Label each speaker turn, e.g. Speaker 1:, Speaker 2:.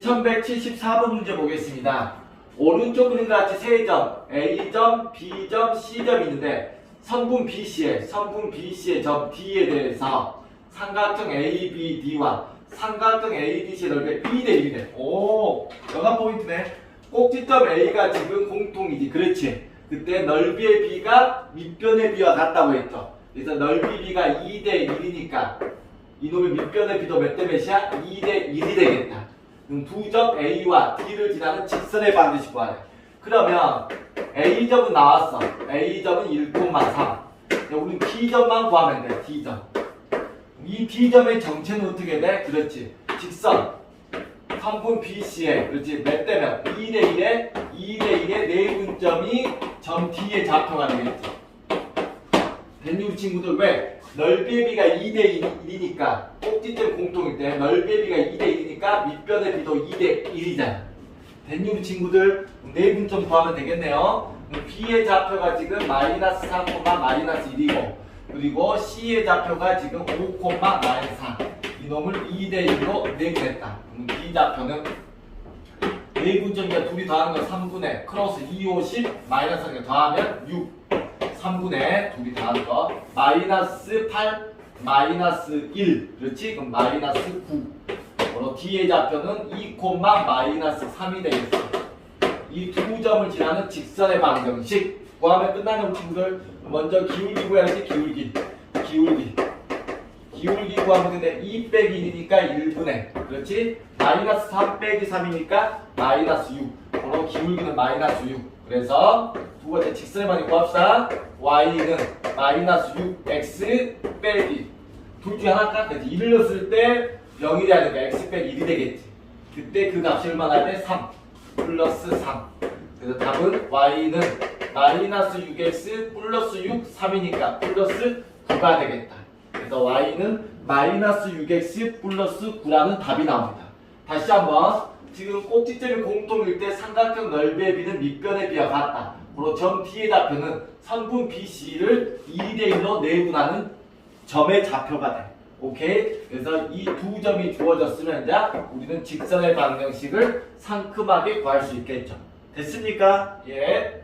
Speaker 1: (1174번) 문제 보겠습니다. 오른쪽 그림과 같이 세점 A점, B점, C점이 있는데 선분 BC의 선분 BC의 점 D에 대해서 삼각형 ABD와 삼각형 ADC의 넓이 2대 1이네 오 여가 포인트네. 꼭지점 A가 지금 공통이지. 그렇지 그때 넓이의 B가 밑변의 B와 같다고 했죠 그래서 넓이 B가 2대 1이니까 이놈의 밑변의 B도 몇 대 몇이야? 2대 1이 되겠다 그럼 두 점 A와 D를 지나는 직선의 반드시 구하래. 그러면 A점은 나왔어. A점은 1,3. 우리 D점만 구하면 돼. D점. 이 D점의 정체는 어떻게 돼? 그렇지. 직선. 선분 BC에 그렇지. 몇 대면? 2대 1에 2대 1의 내분점이 점 D의 좌표가 되겠지. 됐니 우리 친구들 왜? 넓이의 비가 2대 1이니까 꼭지점 공통일 때 넓이의 비가 2대 1이니까 밑변의 비도 2대 1이잖아 됐니 우리 친구들? 내분점 구하면 되겠네요 B의 좌표가 지금 마이너스 3, 마이너스 1이고 그리고 C의 좌표가 지금 5, 마이너스 4 이놈을 2대 1로 내분했다 그럼 B 좌표는 내분점이가 둘이 더하는 건 3분의 크로스 2, 5, 10 마이너스 1 더하면 6 3분의 둘이 더하는 거 마이너스 8 마이너스 1 그렇지? 그럼 마이너스 9 그리고 D의 좌표는 2, 마이너스 3이 되겠어. 이 두 점을 지나는 직선의 방정식. 구하면 끝나는 친구들 먼저 기울기 구 해야지 기울기. 기울기. 기울기 구하면 되는데 2 빼기 1이니까 1분의. 그렇지? 마이너스 3 빼기 3이니까 마이너스 6 그리고 기울기는 마이너스 6 그래서 두 번째 직선의 방정 구합시다. y는 마이너스 6x 빼기. 둘 중에 하나일까? 그래서 1을 넣었을 때 0이 돼야 되니까 x 빼기 1이 되겠지. 그때 그 값이 얼마나 할 때? 3 플러스 3 그래서 답은 y는 마이너스 6x 플러스 6 3이니까 플러스 9가 되겠다. 그래서 y는 마이너스 6x 플러스 9라는 답이 나옵니다 다시 한번 지금 꼭지점이 공통일 때 삼각형 넓이의 비는 밑변의 비와 같다 그리고 점 D의 좌표는 선분 BC를 2대 1로 내분하는 점의 좌표가 돼. 오케이? 그래서 이 두 점이 주어졌으면 이제 우리는 직선의 방정식을 상큼하게 구할 수 있겠죠. 됐습니까? 예.